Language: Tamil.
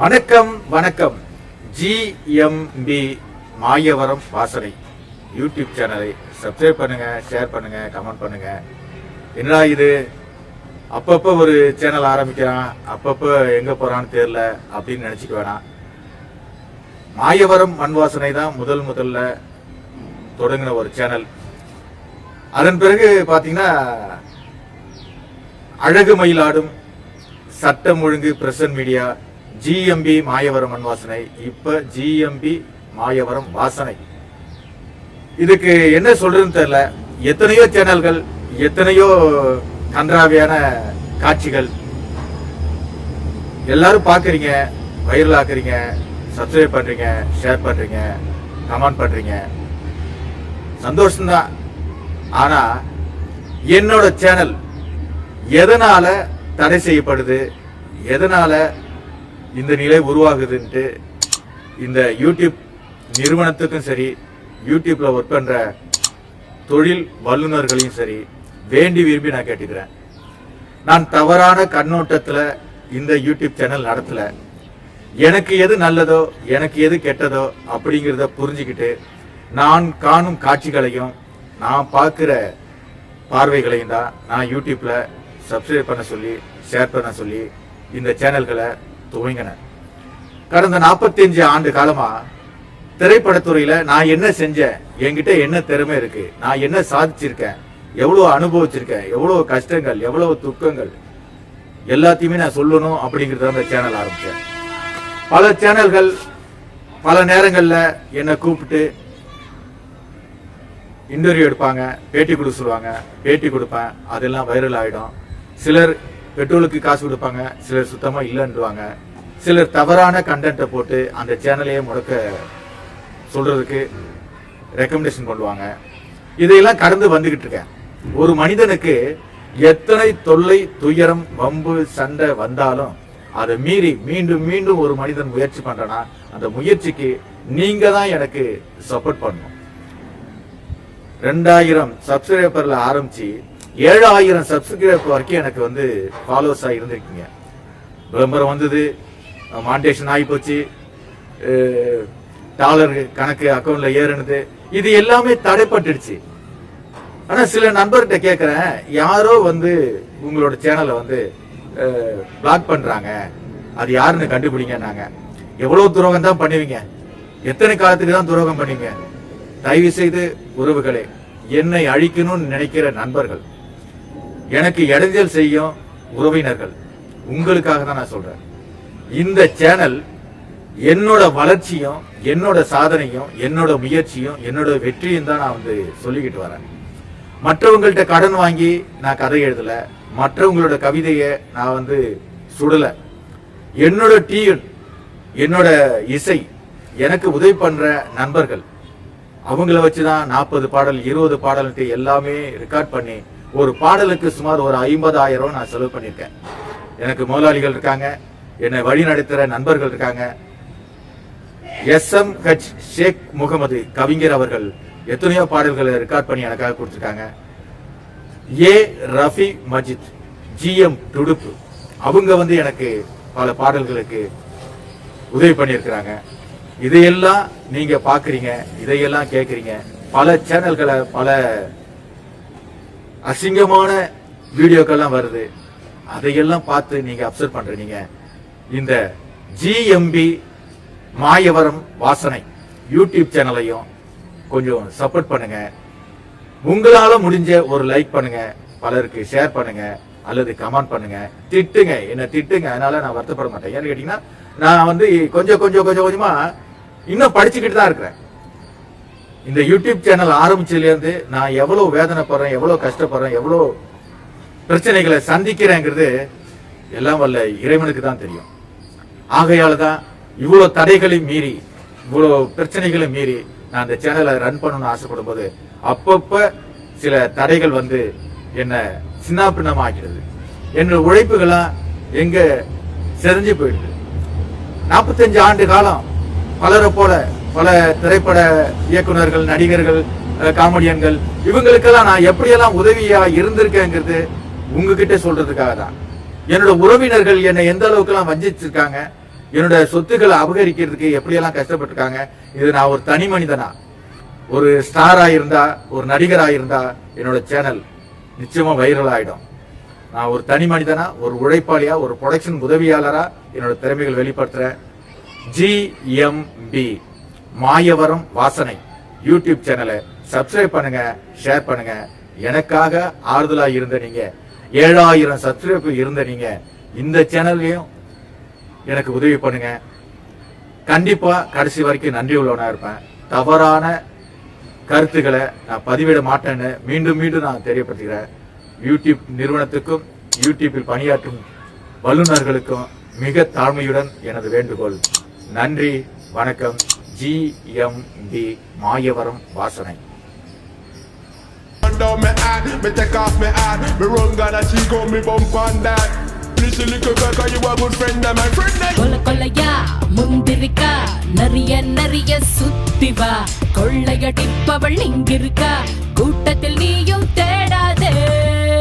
வணக்கம் வணக்கம். ஜிஎம்பி மாயவரம் வாசனை. யூடியூப் சேனலை சப்ஸ்கிரைப் பண்ணுங்க ஷேர் பண்ணுங்க கமெண்ட் பண்ணுங்க. என்னடா இது? அப்பப்போ ஒரு சேனல் ஆரம்பிக்கிறான். அப்பப்போ எங்க போறான்னு தெரியல அப்படின்னு நினைச்சுக்க வேணாம். மாயவரம் மண் வாசனை தான் முதல் முதல்ல தொடங்கின ஒரு சேனல். அதன் பிறகு பார்த்தீங்கன்னா அழகு மயிலாடும் சட்டம் ஒழுங்கு பிரசன் மீடியா ஜிஎம்பி மாயவரம் மண் வாசனை இப்ப ஜிஎம்பி மாயவரம் வாசனை. இதுக்கு என்ன சொல்றதுன்னு தெரியல. எத்தனையோ சேனல்கள் எத்தனையோ கன்றாவியான காட்சிகள். எல்லாரும் பார்க்குறீங்க வைரல் ஆக்குறீங்க சப்ஸ்கிரைப் பண்றீங்க ஷேர் பண்றீங்க கமெண்ட் பண்றீங்க. சந்தோஷம்தான். ஆனா என்னோட சேனல் எதனால தடை செய்யப்படுது எதனால இந்த நிலை உருவாகுதுன்ட்டு இந்த யூடியூப் நிறுவனத்துக்கும் சரி யூடியூப்ல ஒர்க் பண்ற தொழில் வல்லுநர்களையும் சரி வேண்டி விரும்பி நான் கேட்டுக்கிறேன். நான் தவறான கண்ணோட்டத்தில் இந்த யூடியூப் சேனல் நடத்தல. எனக்கு எது நல்லதோ எனக்கு எது கெட்டதோ அப்படிங்கிறத புரிஞ்சுக்கிட்டு நான் காணும் காட்சிகளையும் நான் பார்க்குற பார்வைகளையும் தான் நான் யூடியூப்பில் சப்ஸ்கிரைப் பண்ண சொல்லி ஷேர் பண்ண சொல்லி இந்த சேனல்களை துவங்கினேன் கடந்த 45 ஆண்டு காலமா திரைப்படத்துறையில நான் என்ன செஞ்சேன் என்கிட்ட என்ன திறமை இருக்கு நான் என்ன சாதிச்சிருக்கேன் எவ்வளவு அனுபவிச்சிருக்கேன் எவ்வளவு கஷ்டங்கள் எவ்வளவு துக்கங்கள் எல்லாத்தையுமே நான் சொல்லணும் அப்படிங்கறத அந்த சேனல் ஆரம்பிச்சேன். பல சேனல்கள் பல நேரங்களில் என்னை கூப்பிட்டு இன்டர்வியூ எடுப்பாங்க பேட்டி கொடுக்க சொல்லுவாங்க பேட்டி கொடுப்பேன் அதெல்லாம் வைரல் ஆகிடும் சிலர் பெட்ரோலுக்கு காசு கொடுப்பாங்க சிலர் சுத்தமாக இல்லைன்றுவாங்க. சிலர் தவறான கண்டென்ட்டை போட்டு அந்த சேனலையே முடக்க சொல்கிறதுக்கு ரெக்கமெண்டேஷன் பண்ணுவாங்க. இதையெல்லாம் கடந்து வந்துக்கிட்டு இருக்கேன். ஒரு மனிதனுக்கு எத்தனை தொல்லை துயரம் வம்பு சண்டை வந்தாலும் அதை மீறி மீண்டும் மீண்டும் ஒரு மனிதன் முயற்சி பண்றனா அந்த முயற்சிக்கு நீங்க தான் எனக்கு சப்போர்ட் பண்ணணும். ரெண்டாயிரம் சப்ஸ்கிரைபர்ல ஆரம்பிச்சு ஏழாயிரம் சப்ஸ்கிரைபர் வரைக்கும் எனக்கு வந்து ஃபாலோவர்ஸாக இருந்திருக்கீங்க. விளம்பரம் வந்தது மாண்டேஷன் ஆகி போச்சு டாலர் கணக்கு அக்கௌண்ட்ல ஏறுனது. இது எல்லாமே தடைப்பட்டுடுச்சு. ஆனா சில நண்பர்கிட்ட கேட்குறேன் யாரோ வந்து உங்களோட சேனலை வந்து பிளாக் பண்றாங்க. அது யாருன்னு கண்டுபிடிங்கன்னாங்க. எவ்வளவு துரோகம் தான் பண்ணுவீங்க. எத்தனை காலத்துக்கு தான் துரோகம் பண்ணுவீங்க. தயவு செய்து உறவுகளே என்னை அழிக்கணும்னு நினைக்கிற நண்பர்கள் எனக்கு இடைஞ்சல் செய்யும் உறவினர்கள். உங்களுக்காக தான் நான் சொல்றேன். இந்த சேனல் என்னோட வளர்ச்சியும் என்னோட சாதனையும் என்னோட முயற்சியும் என்னோட வெற்றியும் தான் நான் வந்து சொல்லிக்கிட்டு வரேன். மற்றவங்கள்ட்ட கடன் வாங்கி நான் கதை எழுதல. மற்றவங்களோட கவிதையை நான் வந்து சுடல. என்னோட டியூன் என்னோட இசை எனக்கு உதவி பண்ற நண்பர்கள் அவங்கள வச்சு தான் நாற்பது பாடல் இருபது பாடல்ட்டு எல்லாமே ரெக்கார்ட் பண்ணி ஒரு பாடலுக்கு சுமார் ஒரு ஐம்பதாயிரம் நான் செலவு பண்ணியிருக்கேன். எனக்கு முதலாளிகள் இருக்காங்க என்னை வழி நடத்துகிற நண்பர்கள் இருக்காங்க. S M H Sheikh Muhammad கவிஞர் அவர்கள் எத்தனையோ பாடல்களை ரெக்கார்ட் பண்ணி எனக்காக கொடுத்துருக்காங்க. ஏ ரஃபி மஜித் ஜிஎம் துடுப்பு அவங்க வந்து எனக்கு பல பாடல்களுக்கு உதவி பண்ணியிருக்கிறாங்க. இதையெல்லாம் நீங்க பாக்குறீங்க இதையெல்லாம் கேட்குறீங்க. பல சேனல்களை பல அசிங்கமான வீடியோக்கெல்லாம் வருது. அதையெல்லாம் பார்த்து நீங்க அப்சர்வ் பண்றீங்க. இந்த ஜிஎம்பி மாயவரம் வாசனை யூடியூப் சேனலையும் கொஞ்சம் சப்போர்ட் பண்ணுங்க. உங்களால முடிஞ்ச ஒரு லைக் பண்ணுங்க பலருக்கு ஷேர் பண்ணுங்க அல்லது கமெண்ட் பண்ணுங்க. திட்டுங்க என்ன திட்டுங்க அதனால நான் வருத்தப்பட மாட்டேன். ஏன்னு கேட்டீங்கன்னா நான் வந்து கொஞ்சம் கொஞ்சம் கொஞ்சம் கொஞ்சமா இன்னும் படிச்சுக்கிட்டு தான் இருக்கிறேன். இந்த யூடியூப் சேனல் ஆரம்பிச்சதுலேருந்து நான் எவ்வளோ வேதனைப்படுறேன் எவ்வளோ கஷ்டப்படுறேன் எவ்வளோ பிரச்சனைகளை சந்திக்கிறேங்கிறது எல்லாம் வல்ல இறைவனுக்கு தான் தெரியும். ஆகையால் தான் இவ்வளோ தடைகளை மீறி இவ்வளோ பிரச்சனைகளை மீறி நான் அந்த சேனலை ரன் பண்ணணும்னு ஆசைப்படும் போது அப்பப்போ சில தடைகள் வந்து என்னை சின்னாபின்னமா ஆக்கிடுது என்னோட உழைப்புகள்லாம் எங்கே செதஞ்சு போயிடுது. நாற்பத்தஞ்சு ஆண்டு காலம் பலரை போல பல திரைப்பட இயக்குனர்கள் நடிகர்கள் காமெடியன்கள் இவங்களுக்கெல்லாம் நான் எப்படியெல்லாம் உதவியா இருந்திருக்கேங்கிறது உங்ககிட்ட சொல்றதுக்காக தான். என்னோட உறவினர்கள் என்னை எந்த அளவுக்குலாம் வஞ்சிச்சிருக்காங்க என்னோட சொத்துக்களை அபகரிக்கிறதுக்கு எப்படியெல்லாம் கஷ்டப்பட்டிருக்காங்க இது நான் ஒரு தனி மனிதனா. ஒரு ஸ்டாரா இருந்தா ஒரு நடிகராக இருந்தா என்னோட சேனல் நிச்சயமா வைரல் ஆயிடும். நான் ஒரு தனி மனிதனா ஒரு உழைப்பாளியா ஒரு ப்ரொடக்ஷன் உதவியாளரா என்னோட திறமைகள் வெளிப்படுத்துறேன். ஜிஎம்பி மாயவரம் வாசனை. யூடியூப் சேனலை சப்ஸ்கிரைப் பண்ணுங்க ஷேர் பண்ணுங்க. எனக்காக ஆறுதலா இருந்த நீங்க ஏழாயிரம் சப்ஸ்கிரைப் இருந்த நீங்க இந்த சேனல்லையும் எனக்கு உதவி பண்ணுங்க. கண்டிப்பா கடைசி வரைக்கும் நன்றி உள்ளவனா இருப்பேன். தவறான கருத்துக்களை நான் பதிவிட மாட்டேன்னு மீண்டும் மீண்டும் நான் தெரியப்படுத்துகிறேன். யூடியூப் நிறுவனத்துக்கும் யூடியூப்பில் பணியாற்றும் வல்லுநர்களுக்கும் மிக தாழ்மையுடன் எனது வேண்டுகோள். நன்றி வணக்கம். ஜிஎம்பி மாயவரம் வாசனை Run down my hat, me take off my hat, me run Ghana, she go me bump on that. Please little girl, cause you a good friend of my friend. eh? கொல கொலையா முந்திருக்கா நிறைய நிறைய சுத்தி வா கொள்ளையடிப்பவள் இங்கிருக்கா